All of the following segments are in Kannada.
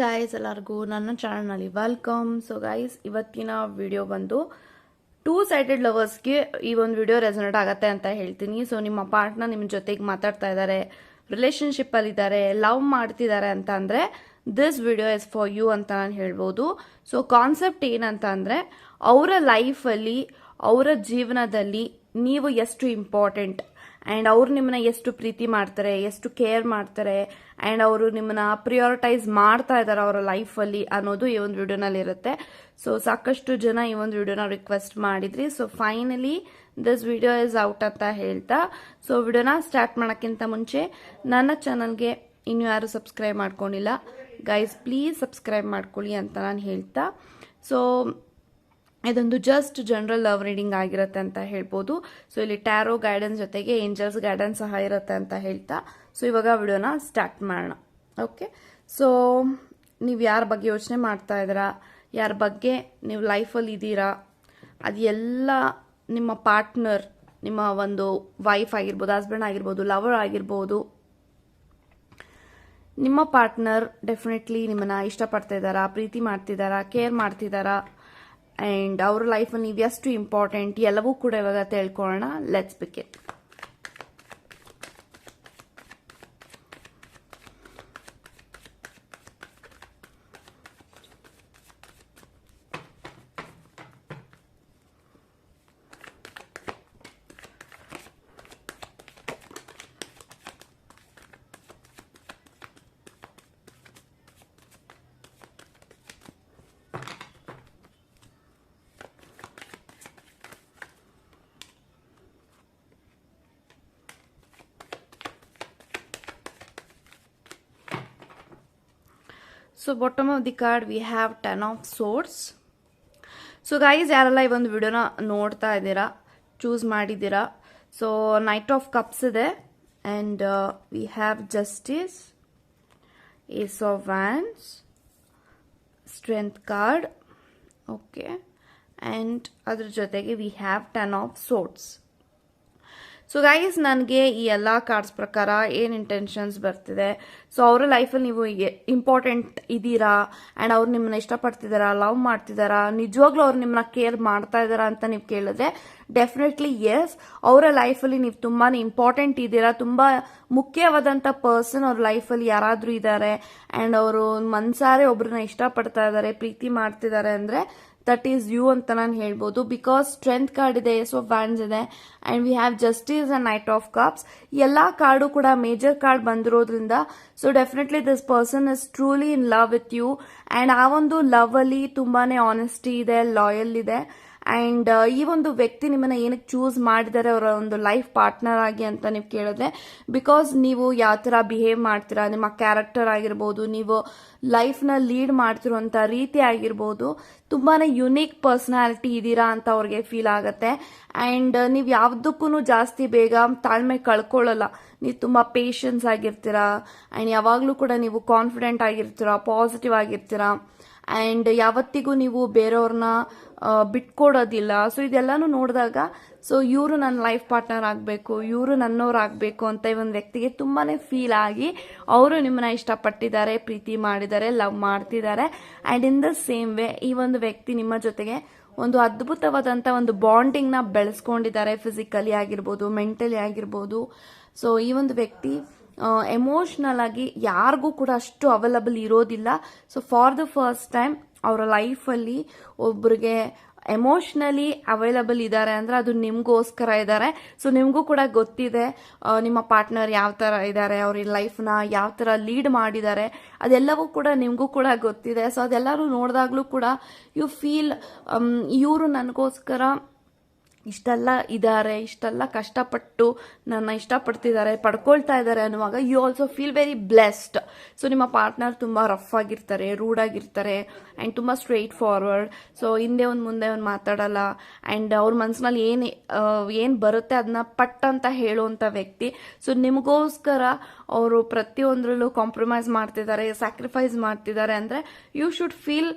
ಗಾಯ್ಸ್ ಎಲ್ಲರಿಗೂ ನನ್ನ ಚಾನಲ್ನಲ್ಲಿ ವೆಲ್ಕಮ್ ಸೊ ಗಾಯ್ಸ್ ಇವತ್ತಿನ ವಿಡಿಯೋ ಬಂದು ಟೂ ಸೈಡೆಡ್ ಲವರ್ಸ್ಗೆ ಈ ಒಂದು ವಿಡಿಯೋ ರೆಸನೇಟ್ ಆಗತ್ತೆ ಅಂತ ಹೇಳ್ತೀನಿ. ಸೊ ನಿಮ್ಮ ಪಾರ್ಟ್ನರ್ ನಿಮ್ಮ ಜೊತೆಗೆ ಮಾತಾಡ್ತಾ ಇದ್ದಾರೆ ರಿಲೇಶನ್ಶಿಪ್ಪಲ್ಲಿ ಇದ್ದಾರೆ ಲವ್ ಮಾಡ್ತಿದ್ದಾರೆ ಅಂತ ಅಂದರೆ this video is for you ಅಂತ ನಾನು ಹೇಳ್ಬೋದು. ಸೊ ಕಾನ್ಸೆಪ್ಟ್ ಏನಂತ ಅಂದರೆ ಅವರ ಲೈಫಲ್ಲಿ ಅವರ ಜೀವನದಲ್ಲಿ ನೀವು ಎಷ್ಟು ಇಂಪಾರ್ಟೆಂಟ್ ಆ್ಯಂಡ್ ಅವ್ರು ನಿಮ್ಮನ್ನ ಎಷ್ಟು ಪ್ರೀತಿ ಮಾಡ್ತಾರೆ, ಎಷ್ಟು ಕೇರ್ ಮಾಡ್ತಾರೆ ಆ್ಯಂಡ್ ಅವರು ನಿಮ್ಮನ್ನ ಪ್ರಿಯಾರಿಟೈಸ್ ಮಾಡ್ತಾ ಇದ್ದಾರೆ ಅವರ ಲೈಫಲ್ಲಿ ಅನ್ನೋದು ಈ ಒಂದು ವಿಡಿಯೋನಲ್ಲಿ ಇರುತ್ತೆ. ಸೊ ಸಾಕಷ್ಟು ಜನ ಈ ಒಂದು ವಿಡಿಯೋನ ರಿಕ್ವೆಸ್ಟ್ ಮಾಡಿದ್ರಿ. So finally this video is out ಅಂತ ಹೇಳ್ತಾ ಸೊ ವಿಡಿಯೋನ ಸ್ಟಾರ್ಟ್ ಮಾಡೋಕ್ಕಿಂತ ಮುಂಚೆ ನನ್ನ ಚಾನಲ್ಗೆ ಇನ್ನು ಯಾರು ಸಬ್ಸ್ಕ್ರೈಬ್ ಮಾಡ್ಕೊಂಡಿಲ್ಲ ಗೈಸ್ ಪ್ಲೀಸ್ ಸಬ್ಸ್ಕ್ರೈಬ್ ಮಾಡ್ಕೊಳ್ಳಿ ಅಂತ ನಾನು ಹೇಳ್ತಾ. ಸೊ ಇದೊಂದು ಜಸ್ಟ್ ಜನರಲ್ ಲವ್ ರೀಡಿಂಗ್ ಆಗಿರುತ್ತೆ ಅಂತ ಹೇಳ್ಬೋದು. ಸೊ ಇಲ್ಲಿ ಟ್ಯಾರೋ ಗೈಡೆನ್ಸ್ ಜೊತೆಗೆ ಏಂಜಲ್ಸ್ ಗೈಡೆನ್ಸ್ ಸಹ ಇರುತ್ತೆ ಅಂತ ಹೇಳ್ತಾ. ಸೊ ಇವಾಗ ವಿಡಿಯೋನ ಸ್ಟಾರ್ಟ್ ಮಾಡೋಣ. ಓಕೆ ಸೊ ನೀವು ಯಾರ ಬಗ್ಗೆ ಯೋಚನೆ ಮಾಡ್ತಾ ಇದ್ದೀರಾ? ಯಾರ ಬಗ್ಗೆ ನೀವು ಲೈಫಲ್ಲಿ ಇದ್ದೀರಾ? ಅದು ಎಲ್ಲ ನಿಮ್ಮ ಪಾರ್ಟ್ನರ್ ನಿಮ್ಮ ಒಂದು ವೈಫ್ ಆಗಿರ್ಬೋದು ಹಸ್ಬೆಂಡ್ ಆಗಿರ್ಬೋದು ಲವರ್ ಆಗಿರ್ಬೋದು. ನಿಮ್ಮ ಪಾರ್ಟ್ನರ್ ಡೆಫಿನೆಟ್ಲಿ ನಿಮ್ಮನ್ನ ಇಷ್ಟಪಡ್ತಾ ಇದ್ದಾರಾ? ಪ್ರೀತಿ ಮಾಡ್ತಿದ್ದಾರಾ? ಕೇರ್ ಮಾಡ್ತಿದ್ದಾರಾ? ಆ್ಯಂಡ್ ಅವ್ರ ಲೈಫಲ್ಲಿ ನೀವು ಎಷ್ಟು ಇಂಪಾರ್ಟೆಂಟ್ ಎಲ್ಲವೂ ಕೂಡ ಇವಾಗ ತಿಳ್ಕೊಳ್ಳೋಣ let's begin so bottom of the card we have ten of swords so guys ಯಾರೆಲ್ಲ ಈ ಒಂದು ವಿಡಿಯೋನ ನೋಡ್ತಾ ಇದ್ದೀರಾ ಚೂಸ್ ಮಾಡಿದ್ದೀರಾ? ಸೊ ನೈಟ್ ಆಫ್ ಕಪ್ಸ್ ಇದೆ. And we have justice ace of wands strength card okay and ಅದ್ರ ಜೊತೆಗೆ we have ten of swords so guys ನನಗೆ ಈ ಎಲ್ಲ ಕಾರ್ಡ್ಸ್ ಪ್ರಕಾರ ಏನು ಇಂಟೆನ್ಷನ್ಸ್ ಬರ್ತಿದೆ? ಸೊ ಅವರ ಲೈಫಲ್ಲಿ ನೀವು ಇಂಪಾರ್ಟೆಂಟ್ ಇದ್ದೀರಾ ಆ್ಯಂಡ್ ಅವ್ರು ನಿಮ್ಮನ್ನ ಇಷ್ಟಪಡ್ತಿದ್ದಾರಾ ಲವ್ ಮಾಡ್ತಿದ್ದಾರಾ ನಿಜವಾಗ್ಲೂ ಅವ್ರು ನಿಮ್ಮನ್ನ ಕೇರ್ ಮಾಡ್ತಾ ಇದ್ದಾರಾ ಅಂತ ನೀವು ಕೇಳಿದ್ರೆ ಡೆಫಿನೆಟ್ಲಿ ಎಸ್ ಅವರ ಲೈಫಲ್ಲಿ ನೀವು ತುಂಬಾ ಇಂಪಾರ್ಟೆಂಟ್ ಇದ್ದೀರಾ ತುಂಬ ಮುಖ್ಯವಾದಂಥ ಪರ್ಸನ್ ಅವ್ರ ಲೈಫಲ್ಲಿ ಯಾರಾದರೂ ಇದ್ದಾರೆ ಆ್ಯಂಡ್ ಅವರು ಮನ್ಸಾರೆ ಒಬ್ಬರನ್ನ ಇಷ್ಟಪಡ್ತಾ ಇದ್ದಾರೆ ಪ್ರೀತಿ ಮಾಡ್ತಿದ್ದಾರೆ ಅಂದರೆ ದಟ್ ಈಸ್ ಯು ಅಂತ ನಾನು ಹೇಳ್ಬೋದು. ಬಿಕಾಸ್ ಸ್ಟ್ರೆಂತ್ ಕಾರ್ಡ್ ಇದೆ ಎಸ್ ಆಫ್ ವ್ಯಾಂಡ್ಸ್ ಇದೆ and we have justice and knight of cups ಎಲ್ಲ ಕಾರ್ಡು ಕೂಡ ಮೇಜರ್ ಕಾರ್ಡ್ ಬಂದಿರೋದ್ರಿಂದ so definitely this person is truly in love with you and ಆ ಒಂದು ಲವ್ ಅಲ್ಲಿ ತುಂಬಾನೇ ಆನೆಸ್ಟಿ ಇದೆ ಲಾಯಲ್ ಇದೆ. ಆ್ಯಂಡ್ ಈ ಒಂದು ವ್ಯಕ್ತಿ ನಿಮ್ಮನ್ನ ಏನಕ್ಕೆ ಚೂಸ್ ಮಾಡಿದ್ದಾರೆ ಅವರ ಒಂದು ಲೈಫ್ ಪಾರ್ಟ್ನರ್ ಆಗಿ ಅಂತ ನೀವು ಕೇಳಿದ್ರೆ ಬಿಕಾಸ್ ನೀವು ಯಾವ ಥರ ಬಿಹೇವ್ ಮಾಡ್ತೀರಾ, ನಿಮ್ಮ ಕ್ಯಾರೆಕ್ಟರ್ ಆಗಿರ್ಬೋದು, ನೀವು ಲೈಫ್ನ ಲೀಡ್ ಮಾಡ್ತಿರುವಂಥ ರೀತಿ ಆಗಿರ್ಬೋದು ತುಂಬಾ ಯುನೀಕ್ ಪರ್ಸ್ನಾಲಿಟಿ ಇದ್ದೀರಾ ಅಂತ ಅವ್ರಿಗೆ ಫೀಲ್ ಆಗುತ್ತೆ. ಆ್ಯಂಡ್ ನೀವು ಯಾವುದಕ್ಕೂ ಜಾಸ್ತಿ ಬೇಗ ತಾಳ್ಮೆ ಕಳ್ಕೊಳ್ಳಲ್ಲ. ನೀವು ತುಂಬ ಪೇಷನ್ಸ್ ಆಗಿರ್ತೀರಾ ಆ್ಯಂಡ್ ಯಾವಾಗಲೂ ಕೂಡ ನೀವು ಕಾನ್ಫಿಡೆಂಟ್ ಆಗಿರ್ತೀರಾ ಪಾಸಿಟಿವ್ ಆಗಿರ್ತೀರಾ ಆ್ಯಂಡ್ ಯಾವತ್ತಿಗೂ ನೀವು ಬೇರೆಯವ್ರನ್ನ ಬಿಟ್ಕೊಡೋದಿಲ್ಲ. ಸೊ ಇದೆಲ್ಲನೂ ನೋಡಿದಾಗ ಸೊ ಇವರು ನನ್ನ ಲೈಫ್ ಪಾರ್ಟ್ನರ್ ಆಗಬೇಕು, ಇವರು ನನ್ನವ್ರು ಆಗಬೇಕು ಅಂತ ಈ ಒಂದು ವ್ಯಕ್ತಿಗೆ ತುಂಬಾ ಫೀಲ್ ಆಗಿ ಅವರು ನಿಮ್ಮನ್ನ ಇಷ್ಟಪಟ್ಟಿದ್ದಾರೆ, ಪ್ರೀತಿ ಮಾಡಿದ್ದಾರೆ ಲವ್ ಮಾಡ್ತಿದ್ದಾರೆ. And in the same way ಈ ಒಂದು ವ್ಯಕ್ತಿ ನಿಮ್ಮ ಜೊತೆಗೆ ಒಂದು ಅದ್ಭುತವಾದಂಥ ಒಂದು ಬಾಂಡಿಂಗ್ನ ಬೆಳೆಸ್ಕೊಂಡಿದ್ದಾರೆ ಫಿಸಿಕಲಿ ಆಗಿರ್ಬೋದು ಮೆಂಟಲಿ ಆಗಿರ್ಬೋದು. ಸೊ ಈ ಒಂದು ವ್ಯಕ್ತಿ ಎಮೋಷ್ನಲ್ ಆಗಿ ಯಾರಿಗೂ ಕೂಡ ಅಷ್ಟು ಅವೈಲಬಲ್ ಇರೋದಿಲ್ಲ. So for the first time ಅವರ ಲೈಫಲ್ಲಿ ಒಬ್ರಿಗೆ ಎಮೋಷ್ನಲಿ ಅವೈಲಬಲ್ ಇದ್ದಾರೆ ಅಂದರೆ ಅದು ನಿಮಗೋಸ್ಕರ ಇದ್ದಾರೆ. ಸೊ ನಿಮಗೂ ಕೂಡ ಗೊತ್ತಿದೆ ನಿಮ್ಮ ಪಾರ್ಟ್ನರ್ ಯಾವ ಥರ ಇದ್ದಾರೆ, ಅವ್ರ ಲೈಫ್ನ ಯಾವ ಥರ ಲೀಡ್ ಮಾಡಿದ್ದಾರೆ. ಅದೆಲ್ಲವೂ ಕೂಡ ನಿಮಗೂ ಕೂಡ ಗೊತ್ತಿದೆ. ಸೊ ಅದೆಲ್ಲರೂ ನೋಡಿದಾಗಲೂ ಕೂಡ ಯು ಫೀಲ್ ಇವರು ನನಗೋಸ್ಕರ ಇಷ್ಟೆಲ್ಲ ಇದ್ದಾರೆ, ಇಷ್ಟೆಲ್ಲ ಕಷ್ಟಪಟ್ಟು ನನ್ನ ಇಷ್ಟಪಡ್ತಿದ್ದಾರೆ, ಪಡ್ಕೊಳ್ತಾ ಇದ್ದಾರೆ ಅನ್ನುವಾಗ you also feel very blessed so ನಿಮ್ಮ ಪಾರ್ಟ್ನರ್ ತುಂಬ ರಫ್ ಆಗಿರ್ತಾರೆ ರೂಡ್ ಆಗಿರ್ತಾರೆ ಆ್ಯಂಡ್ ತುಂಬ ಸ್ಟ್ರೈಟ್ ಫಾರ್ವರ್ಡ್ ಸೊ ಹಿಂದೆ ಒಂದು ಮುಂದೆ ಒಂದು ಮಾತಾಡಲ್ಲ ಆ್ಯಂಡ್ ಅವ್ರ ಮನಸ್ಸಿನಲ್ಲಿ ಏನು ಏನು ಬರುತ್ತೆ ಅದನ್ನ ಪಟ್ ಅಂತ ಹೇಳುವಂಥ ವ್ಯಕ್ತಿ. ಸೊ ನಿಮಗೋಸ್ಕರ ಅವರು ಪ್ರತಿಯೊಂದರಲ್ಲೂ ಕಾಂಪ್ರಮೈಸ್ ಮಾಡ್ತಿದ್ದಾರೆ ಸ್ಯಾಕ್ರಿಫೈಸ್ ಮಾಡ್ತಿದ್ದಾರೆ ಅಂದರೆ ಯು ಶುಡ್ ಫೀಲ್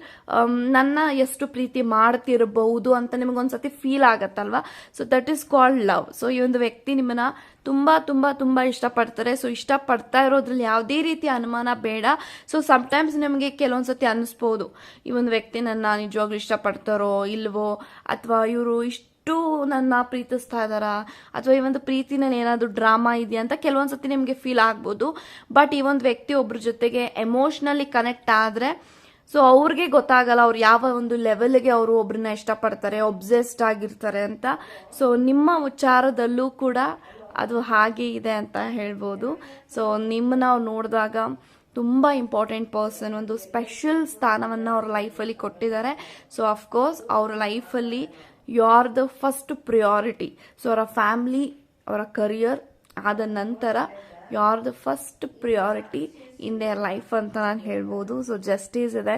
ನನ್ನ ಎಷ್ಟು ಪ್ರೀತಿ ಮಾಡ್ತಿರಬಹುದು ಅಂತ ನಿಮಗೊಂದ್ಸತಿ feel ಆಗತ್ತಲ್ವಾ? So that is called love so ಈ ಒಂದು ವ್ಯಕ್ತಿ ನಿಮ್ಮನ್ನ ತುಂಬ ತುಂಬ ತುಂಬ ಇಷ್ಟಪಡ್ತಾರೆ. ಸೊ ಇಷ್ಟಪಡ್ತಾ ಇರೋದ್ರಲ್ಲಿ ಯಾವುದೇ ರೀತಿ ಅನುಮಾನ ಬೇಡ. ಸೊ ಸಮ್ಟೈಮ್ಸ್ ನಿಮಗೆ ಕೆಲವೊಂದ್ಸತಿ ಅನ್ನಿಸ್ಬೋದು. ಈ ಒಂದು ವ್ಯಕ್ತಿ ನನ್ನ ನಿಜವಾಗ್ಲೂ ಇಷ್ಟಪಡ್ತಾರೋ ಇಲ್ವೋ? ಅಥವಾ ಇವರು ಇಷ್ಟು ನನ್ನ ಪ್ರೀತಿಸ್ತಾ ಇದ್ದಾರಾ? ಅಥವಾ ಈ ಒಂದು ಪ್ರೀತಿನಲ್ಲಿ ಏನಾದರೂ ಡ್ರಾಮಾ ಇದೆಯಾ ಅಂತ ಕೆಲವೊಂದ್ಸತಿ ನಿಮಗೆ ಫೀಲ್ ಆಗ್ಬೋದು. ಬಟ್ ಈ ಒಂದು ವ್ಯಕ್ತಿ ಒಬ್ಬರ ಜೊತೆಗೆ ಎಮೋಷ್ನಲಿ ಕನೆಕ್ಟ್ ಆದರೆ ಸೊ ಅವ್ರಿಗೆ ಗೊತ್ತಾಗಲ್ಲ, ಅವ್ರು ಯಾವ ಒಂದು ಲೆವೆಲ್ಗೆ ಅವರು ಒಬ್ಬರನ್ನ ಇಷ್ಟಪಡ್ತಾರೆ ಒಬ್ಸೆಸ್ಡ್ ಆಗಿರ್ತಾರೆ ಅಂತ. ಸೊ ನಿಮ್ಮ ವಿಚಾರದಲ್ಲೂ ಕೂಡ ಅದು ಹಾಗೆ ಇದೆ ಅಂತ ಹೇಳ್ಬೋದು. ಸೊ ನಿಮ್ಮನ್ನ ಅವ್ರು ನೋಡಿದಾಗ ತುಂಬ ಇಂಪಾರ್ಟೆಂಟ್ ಪರ್ಸನ್ ಒಂದು ಸ್ಪೆಷಲ್ ಸ್ಥಾನವನ್ನು ಅವ್ರ ಲೈಫಲ್ಲಿ ಕೊಟ್ಟಿದ್ದಾರೆ. ಸೊ ಅಫ್ಕೋರ್ಸ್ ಅವ್ರ ಲೈಫಲ್ಲಿ you are the first priority so ಅವರ ಫ್ಯಾಮ್ಲಿ ಅವರ ಕರಿಯರ್ ಆದ ನಂತರ you are the first priority in their life ಅಂತ ನಾನು ಹೇಳ್ಬೋದು. ಸೊ ಜಸ್ಟಿಸ್ ಇದೆ.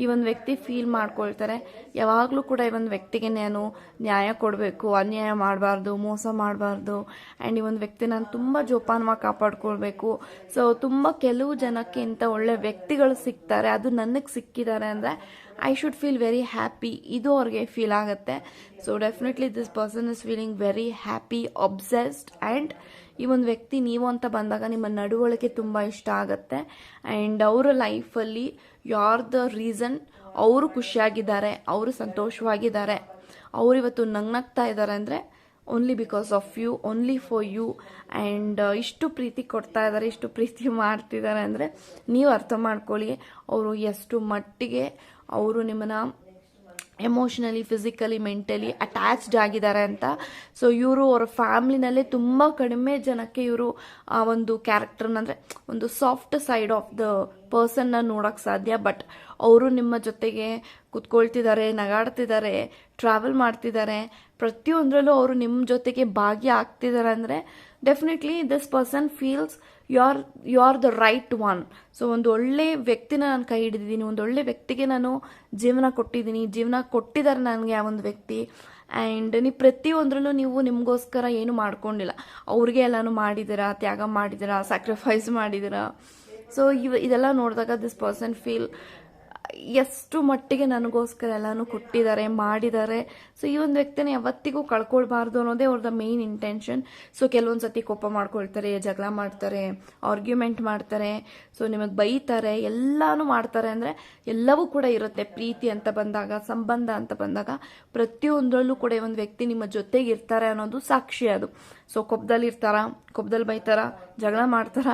ಈ ಒಂದು ವ್ಯಕ್ತಿ ಫೀಲ್ ಮಾಡ್ಕೊಳ್ತಾರೆ. ಯಾವಾಗಲೂ ಕೂಡ ಈ ಒಂದು ವ್ಯಕ್ತಿಗೆ ನಾನು ನ್ಯಾಯ ಕೊಡಬೇಕು, ಅನ್ಯಾಯ ಮಾಡಬಾರ್ದು, ಮೋಸ ಮಾಡಬಾರ್ದು. ಆ್ಯಂಡ್ ಈ ಒಂದು ವ್ಯಕ್ತಿ ನಾನು ತುಂಬ ಜೋಪಾನವಾಗಿ ಕಾಪಾಡ್ಕೊಳ್ಬೇಕು. ಸೊ ತುಂಬ ಕೆಲವು ಜನಕ್ಕೆ ಇಂಥ ಒಳ್ಳೆ ವ್ಯಕ್ತಿಗಳು ಸಿಗ್ತಾರೆ. ಅದು ನನಗೆ ಸಿಕ್ಕಿದ್ದಾರೆ ಅಂದರೆ I should feel very happy ಇದು ಅವ್ರಿಗೆ ಫೀಲ್ ಆಗುತ್ತೆ. So definitely this person is feeling very happy obsessed and ಈ ಒಂದು ವ್ಯಕ್ತಿ ನೀವು ಅಂತ ಬಂದಾಗ ನಿಮ್ಮ ನಡವಳಿಕೆ ತುಂಬ ಇಷ್ಟ ಆಗುತ್ತೆ. ಆ್ಯಂಡ್ ಅವರ ಲೈಫಲ್ಲಿ ದ ರೀಸನ್ ಅವರು ಖುಷಿಯಾಗಿದ್ದಾರೆ, ಅವರು ಸಂತೋಷವಾಗಿದ್ದಾರೆ, ಅವರು ಇವತ್ತು ನಗ್ನಗ್ತಾ ಇದ್ದಾರೆ ಅಂದರೆ only because of you only for you and ಇಷ್ಟು ಪ್ರೀತಿ ಕೊಡ್ತಾ ಇದ್ದಾರೆ, ಇಷ್ಟು ಪ್ರೀತಿ ಮಾಡ್ತಿದ್ದಾರೆ ಅಂದರೆ ನೀವು ಅರ್ಥ ಮಾಡ್ಕೊಳ್ಳಿ, ಅವರು ಎಷ್ಟು ಮಟ್ಟಿಗೆ ಅವರು ನಿಮ್ಮನ್ನ ಎಮೋಷ್ನಲಿ ಫಿಸಿಕಲಿ ಮೆಂಟಲಿ ಅಟ್ಯಾಚ್ಡ್ ಆಗಿದ್ದಾರೆ ಅಂತ. ಸೊ ಇವರು ಅವರ ಫ್ಯಾಮ್ಲಿನಲ್ಲೇ ತುಂಬ ಕಡಿಮೆ ಜನಕ್ಕೆ ಇವರು ಆ ಒಂದು ಕ್ಯಾರೆಕ್ಟರ್ನ ಅಂದರೆ ಒಂದು ಸಾಫ್ಟ್ ಸೈಡ್ ಆಫ್ ದ ಪರ್ಸನ್ನ ನೋಡೋಕ್ಕೆ ಸಾಧ್ಯ ಬಟ್ ಅವರು ನಿಮ್ಮ ಜೊತೆಗೆ ಕುತ್ಕೊಳ್ತಿದ್ದಾರೆ, ನಗಾಡ್ತಿದ್ದಾರೆ ಟ್ರಾವೆಲ್ ಮಾಡ್ತಿದ್ದಾರೆ, ಪ್ರತಿಯೊಂದರಲ್ಲೂ ಅವರು ನಿಮ್ಮ ಜೊತೆಗೆ ಭಾಗ್ಯ ಆಗ್ತಿದ್ದಾರೆ ಅಂದರೆ definitely this person feels you are you are the right one so ಒಂದು ಒಳ್ಳೆ ವ್ಯಕ್ತಿನ ನಾನು ಕೈ ಹಿಡಿದಿದ್ದೀನಿ, ಒಂದು ಒಳ್ಳೆ ವ್ಯಕ್ತಿಗೆ ನಾನು ಜೀವನ ಕೊಟ್ಟಿದ್ದೀನಿ, ಜೀವನ ಕೊಟ್ಟಿದ್ದಾರೆ ನನಗೆ ಆ ಒಂದು ವ್ಯಕ್ತಿ. ಆ್ಯಂಡ್ ನೀವು ಪ್ರತಿಯೊಂದರಲ್ಲೂ ನೀವು ನಿಮಗೋಸ್ಕರ ಏನು ಮಾಡ್ಕೊಂಡಿಲ್ಲ. ಅವ್ರಿಗೆ ಎಲ್ಲನೂ ಮಾಡಿದ್ದೀರಾ, ತ್ಯಾಗ ಮಾಡಿದ್ದೀರಾ ಸ್ಯಾಕ್ರಿಫೈಸ್ ಮಾಡಿದ್ದೀರಾ? ಸೊ ಇವ ಇದೆಲ್ಲ ನೋಡಿದಾಗ ದಿಸ್ ಪರ್ಸನ್ ಫೀಲ್ ಎಷ್ಟು ಮಟ್ಟಿಗೆ ನನಗೋಸ್ಕರ ಎಲ್ಲನೂ ಕೊಟ್ಟಿದ್ದಾರೆ, ಮಾಡಿದ್ದಾರೆ. ಸೊ ಈ ಒಂದು ವ್ಯಕ್ತಿನ ಯಾವತ್ತಿಗೂ ಕಳ್ಕೊಳ್ಬಾರ್ದು ಅನ್ನೋದೇ ಅವ್ರದ್ದು ಮೇನ್ ಇಂಟೆನ್ಷನ್ ಸೊ ಕೆಲವೊಂದು ಸತಿ ಕೋಪ ಮಾಡ್ಕೊಳ್ತಾರೆ, ಜಗಳ ಮಾಡ್ತಾರೆ ಆರ್ಗ್ಯುಮೆಂಟ್ ಮಾಡ್ತಾರೆ. ಸೊ ನಿಮಗೆ ಬೈತಾರೆ, ಎಲ್ಲಾನು ಮಾಡ್ತಾರೆ ಅಂದರೆ ಎಲ್ಲವೂ ಕೂಡ ಇರುತ್ತೆ. ಪ್ರೀತಿ ಅಂತ ಬಂದಾಗ, ಸಂಬಂಧ ಅಂತ ಬಂದಾಗ ಪ್ರತಿಯೊಂದರಲ್ಲೂ ಕೂಡ ಒಂದು ವ್ಯಕ್ತಿ ನಿಮ್ಮ ಜೊತೆಗೆ ಇರ್ತಾರೆ ಅನ್ನೋದು ಸಾಕ್ಷಿ ಅದು. ಸೊ ಕೊಪ್ಪದಲ್ಲಿ ಇರ್ತಾರ ಕೊಪ್ಪದಲ್ಲಿ ಬೈತಾರ, ಜಗಳ ಮಾಡ್ತಾರ.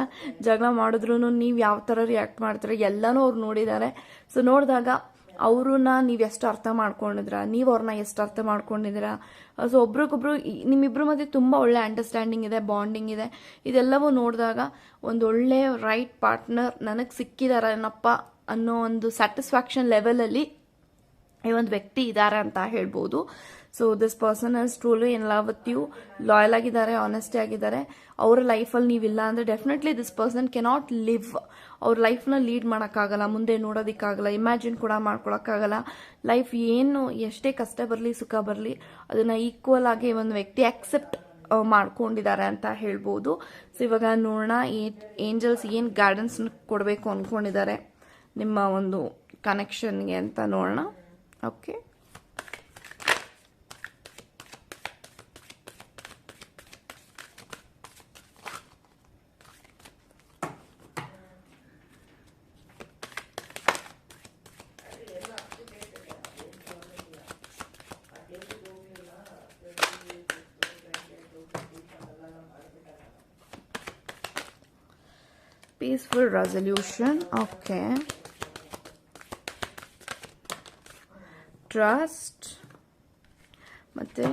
ಜಗಳ ಮಾಡಿದ್ರು ನೀವು ಯಾವ ಥರ ರಿಯಾಕ್ಟ್ ಮಾಡ್ತಾರೆ, ಎಲ್ಲನೂ ಅವ್ರು ನೋಡಿದ್ದಾರೆ ಸೊ ನೋಡಿದಾಗ ಅವ್ರನ್ನ ನೀವು ಎಷ್ಟು ಅರ್ಥ ಮಾಡ್ಕೊಂಡಿದ್ರ, ನೀವು ಅವ್ರನ್ನ ಎಷ್ಟು ಅರ್ಥ ಮಾಡ್ಕೊಂಡಿದ್ದೀರಾ ಸೊ ಒಬ್ರಿಗೊಬ್ರು ನಿಮ್ಮಿಬ್ಬರ ಮಧ್ಯೆ ತುಂಬ ಒಳ್ಳೆ ಅಂಡರ್ಸ್ಟ್ಯಾಂಡಿಂಗ್ ಇದೆ ಬಾಂಡಿಂಗ್ ಇದೆ. ಇದೆಲ್ಲವೂ ನೋಡಿದಾಗ ಒಂದು ಒಳ್ಳೆ ರೈಟ್ ಪಾರ್ಟ್ನರ್ ನನಗೆ ಸಿಕ್ಕಿದಾರೇನಪ್ಪ ಅನ್ನೋ ಒಂದು ಸ್ಯಾಟಿಸ್ಫ್ಯಾಕ್ಷನ್ ಲೆವೆಲಲ್ಲಿ ಈ ಒಂದು ವ್ಯಕ್ತಿ ಇದ್ದಾರೆ ಅಂತ ಹೇಳ್ಬೋದು. So this person is truly in love with you loyal ಆಗಿದ್ದಾರೆ ಆನೆಸ್ಟಿ ಆಗಿದ್ದಾರೆ. ಅವರ ಲೈಫಲ್ಲಿ ನೀವಿಲ್ಲ ಅಂದರೆ definitely this person cannot live ಅವ್ರ ಲೈಫ್ನ ಲೀಡ್ ಮಾಡೋಕ್ಕಾಗಲ್ಲ, ಮುಂದೆ ನೋಡೋದಕ್ಕಾಗಲ್ಲ ಇಮ್ಯಾಜಿನ್ ಕೂಡ ಮಾಡ್ಕೊಳಕ್ಕಾಗಲ್ಲ. ಲೈಫ್ ಏನು ಎಷ್ಟೇ ಕಷ್ಟ ಬರಲಿ, ಸುಖ ಬರಲಿ, ಅದನ್ನು ಈಕ್ವಲ್ ಆಗಿ ಒಂದು ವ್ಯಕ್ತಿ ಅಕ್ಸೆಪ್ಟ್ ಮಾಡ್ಕೊಂಡಿದ್ದಾರೆ ಅಂತ ಹೇಳ್ಬೋದು. ಸೊ ಇವಾಗ ನೋಡೋಣ ಏಂಜಲ್ಸ್ ಏನು ಗೈಡೆನ್ಸ್ ಕೊಡಬೇಕು ಅಂದ್ಕೊಂಡಿದ್ದಾರೆ ನಿಮ್ಮ ಒಂದು ಕನೆಕ್ಷನ್ಗೆ ಅಂತ ನೋಡೋಣ. Okay peaceful resolution. Okay trust ಮತ್ತು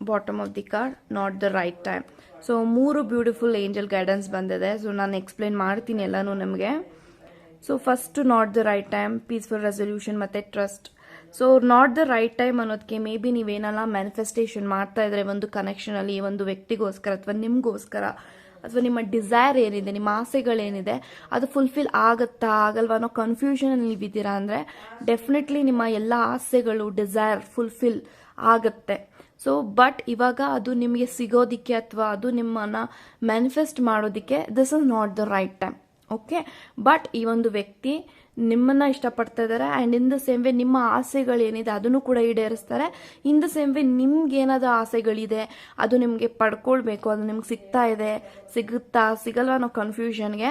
bottom of the card not the right time so ಮೂರು ಬ್ಯೂಟಿಫುಲ್ ಏಂಜಲ್ ಗೈಡೆನ್ಸ್ ಬಂದಿದೆ. ಸೊ ನಾನು ಎಕ್ಸ್ಪ್ಲೇನ್ ಮಾಡ್ತೀನಿ ಎಲ್ಲನೂ ನಿಮಗೆ. So first not the right time peaceful resolution ಮತ್ತು trust so not the right time ಅನ್ನೋದಕ್ಕೆ ಮೇ ಬಿ ನೀವೇನಲ್ಲ ಮ್ಯಾನಿಫೆಸ್ಟೇಷನ್ ಮಾಡ್ತಾ ಇದ್ರೆ ಒಂದು ಕನೆಕ್ಷನಲ್ಲಿ ಒಂದು ವ್ಯಕ್ತಿಗೋಸ್ಕರ ಅಥವಾ ನಿಮಗೋಸ್ಕರ ಅಥವಾ ನಿಮ್ಮ ಡಿಸೈರ್ ಏನಿದೆ, ನಿಮ್ಮ ಆಸೆಗಳೇನಿದೆ, ಅದು ಫುಲ್ಫಿಲ್ ಆಗುತ್ತಾ ಆಗಲ್ವಾ ಅನ್ನೋ ಕನ್ಫ್ಯೂಷನ್ ನೀವಿದ್ದೀರಾ ಅಂದರೆ ಡೆಫಿನೆಟ್ಲಿ ನಿಮ್ಮ ಎಲ್ಲ ಆಸೆಗಳು ಡಿಸೈರ್ ಫುಲ್ಫಿಲ್ ಆಗುತ್ತೆ. ಸೊ ಬಟ್ ಇವಾಗ ಅದು ನಿಮಗೆ ಸಿಗೋದಿಕ್ಕೆ ಅಥವಾ ಅದು ನಿಮ್ಮನ್ನ ಮ್ಯಾನಿಫೆಸ್ಟ್ ಮಾಡೋದಕ್ಕೆ this is not the right time okay but ಈ ಒಂದು ವ್ಯಕ್ತಿ ನಿಮ್ಮನ್ನ ಇಷ್ಟಪಡ್ತಾ ಇದ್ದಾರೆ and in the same way ನಿಮ್ಮ ಆಸೆಗಳೇನಿದೆ ಅದನ್ನು ಕೂಡ ಈಡೇರಿಸ್ತಾರೆ. ಇನ್ ದ ಸೇಮ್ ವೇ ನಿಮ್ಗೆ ಏನಾದರೂ ಆಸೆಗಳಿದೆ, ಅದು ನಿಮಗೆ ಪಡ್ಕೊಳ್ಬೇಕು, ಅದು ನಿಮ್ಗೆ ಸಿಗ್ತಾ ಇದೆ, ಸಿಗುತ್ತಾ, ಸಿಗಲ್ವ ಅನ್ನೋ ಕನ್ಫ್ಯೂಷನ್ಗೆ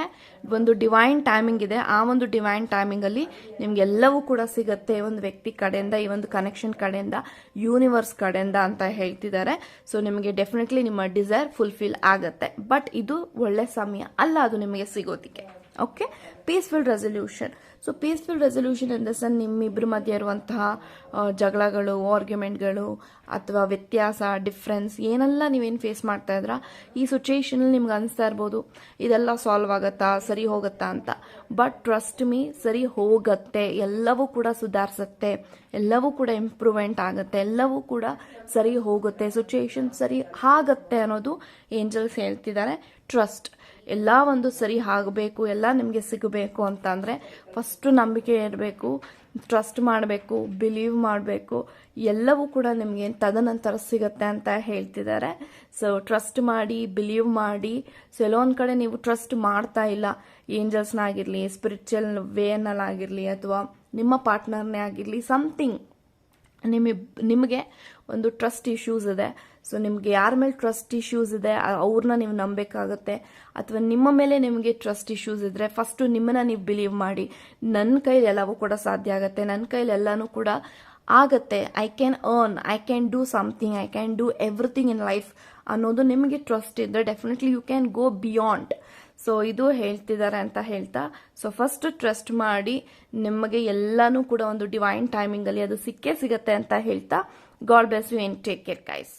ಒಂದು ಡಿವೈನ್ ಟೈಮಿಂಗ್ ಇದೆ. ಆ ಒಂದು ಡಿವೈನ್ ಟೈಮಿಂಗಲ್ಲಿ ನಿಮ್ಗೆ ಎಲ್ಲವೂ ಕೂಡ ಸಿಗುತ್ತೆ ಒಂದು ವ್ಯಕ್ತಿ ಕಡೆಯಿಂದ, ಈ ಒಂದು ಕನೆಕ್ಷನ್ ಕಡೆಯಿಂದ ಯೂನಿವರ್ಸ್ ಕಡೆಯಿಂದ ಅಂತ ಹೇಳ್ತಿದ್ದಾರೆ. ಸೊ ನಿಮಗೆ ಡೆಫಿನೆಟ್ಲಿ ನಿಮ್ಮ ಡಿಸೈರ್ ಫುಲ್ಫಿಲ್ ಆಗುತ್ತೆ. ಬಟ್ ಇದು ಒಳ್ಳೆ ಸಮಯ, ಅಲ್ಲ ಅದು ನಿಮಗೆ ಸಿಗೋದಕ್ಕೆ. Okay peaceful resolution so peaceful resolution in the sun ನಿಮ್ಮಿಬ್ಬರ ಮಧ್ಯೆ ಇರುವಂತಹ ಜಗಳಗಳು ಆರ್ಗ್ಯುಮೆಂಟ್ಗಳು ಅಥವಾ ವ್ಯತ್ಯಾಸ ಡಿಫ್ರೆನ್ಸ್ ಏನೆಲ್ಲ ನೀವೇನು ಫೇಸ್ ಮಾಡ್ತಾ ಇದ್ರ, ಈ ಸಿಚುಯೇಷನಲ್ಲಿ ನಿಮ್ಗೆ ಅನಿಸ್ತಾ ಇರ್ಬೋದು, ಇದೆಲ್ಲ ಸಾಲ್ವ್ ಆಗುತ್ತಾ, ಸರಿ ಹೋಗುತ್ತಾ ಅಂತ. ಬಟ್ ಟ್ರಸ್ಟ್ ಮೀ ಸರಿ ಹೋಗತ್ತೆ, ಎಲ್ಲವೂ ಕೂಡ ಸುಧಾರಿಸುತ್ತೆ, ಎಲ್ಲವೂ ಕೂಡ ಇಂಪ್ರೂವ್ಮೆಂಟ್ ಆಗುತ್ತೆ, ಎಲ್ಲವೂ ಕೂಡ ಸರಿ ಹೋಗುತ್ತೆ ಸಿಚುಯೇಷನ್ ಸರಿ ಆಗತ್ತೆ ಅನ್ನೋದು ಏಂಜಲ್ಸ್ ಹೇಳ್ತಿದ್ದಾರೆ. ಟ್ರಸ್ಟ್ ಎಲ್ಲ ಒಂದು ಸರಿ ಆಗಬೇಕು, ಎಲ್ಲ ನಿಮಗೆ ಸಿಗಬೇಕು ಅಂತಂದರೆ ಫಸ್ಟು ನಂಬಿಕೆ ಇರಬೇಕು ಟ್ರಸ್ಟ್ ಮಾಡಬೇಕು ಬಿಲೀವ್ ಮಾಡಬೇಕು, ಎಲ್ಲವೂ ಕೂಡ ನಿಮಗೆ ತದನಂತರ ಸಿಗುತ್ತೆ ಅಂತ ಹೇಳ್ತಿದ್ದಾರೆ. ಸೊ ಟ್ರಸ್ಟ್ ಮಾಡಿ ಬಿಲೀವ್ ಮಾಡಿ ಸೊ ಎಲ್ಲೊಂದು ಕಡೆ ನೀವು ಟ್ರಸ್ಟ್ ಮಾಡ್ತಾ ಇಲ್ಲ. ಏಂಜಲ್ಸ್ನಾಗಿರಲಿ ಸ್ಪಿರಿಚುವಲ್ ವೇನಲ್ಲಾಗಿರಲಿ ಅಥವಾ ನಿಮ್ಮ ಪಾರ್ಟ್ನರ್ನೇ ಆಗಿರಲಿ ಸಮಥಿಂಗ್ ನಿಮಗೆ ನಿಮಗೆ ಒಂದು ಟ್ರಸ್ಟ್ ಇಶ್ಯೂಸ್ ಇದೆ. ಸೊ ನಿಮಗೆ ಯಾರ ಮೇಲೆ ಟ್ರಸ್ಟ್ ಇಶ್ಯೂಸ್ ಇದೆ ಅವ್ರನ್ನ ನೀವು ನಂಬೇಕಾಗುತ್ತೆ. ಅಥವಾ ನಿಮ್ಮ ಮೇಲೆ ನಿಮಗೆ ಟ್ರಸ್ಟ್ ಇಶ್ಯೂಸ್ ಇದ್ರೆ ಫಸ್ಟು ನಿಮ್ಮನ್ನ ನೀವು ಬಿಲೀವ್ ಮಾಡಿ. ನನ್ನ ಕೈಲಿ ಎಲ್ಲವೂ ಕೂಡ ಸಾಧ್ಯ ಆಗುತ್ತೆ ನನ್ನ ಕೈಲಿ ಎಲ್ಲನೂ ಕೂಡ ಆಗತ್ತೆ. I can earn I can do something I can do everything in life ಅನ್ನೋದು ನಿಮಗೆ ಟ್ರಸ್ಟ್ ಇದ್ದರೆ definitely you can go beyond so ಇದು ಹೇಳ್ತಿದ್ದಾರೆ ಅಂತ ಹೇಳ್ತಾ. ಸೊ ಫಸ್ಟ್ ಟ್ರಸ್ಟ್ ಮಾಡಿ, ನಿಮಗೆ ಎಲ್ಲನೂ ಕೂಡ ಒಂದು ಡಿವೈನ್ ಟೈಮಿಂಗಲ್ಲಿ ಅದು ಸಿಕ್ಕೇ ಸಿಗತ್ತೆ ಅಂತ ಹೇಳ್ತಾ. God bless you in take care guys